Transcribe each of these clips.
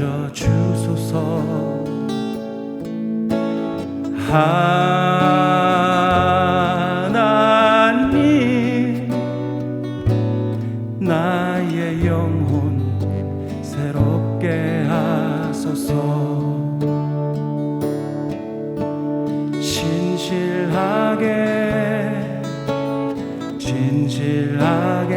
만져 주소서. 하나님 나의 영혼 새롭게 하소서. 진실하게 진실하게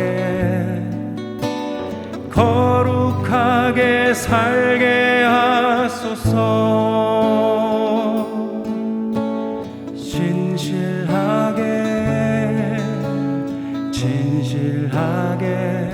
거룩하게 살게 하소서. 진실하게 진실하게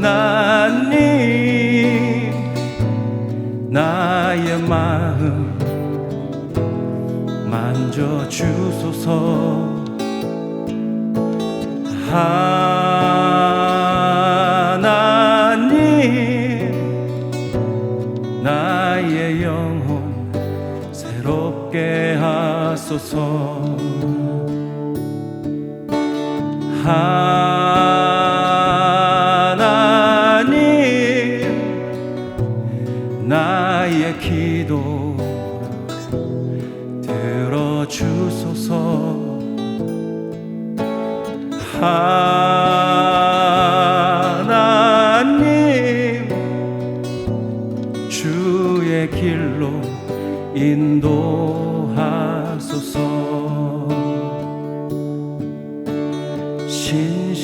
하나님 나의 마음 만져 주소서. 하나님 나의 영혼 새롭게 하소서 하나님 나의 기도 들어주소서. 하나님 주의 길로 인도하소서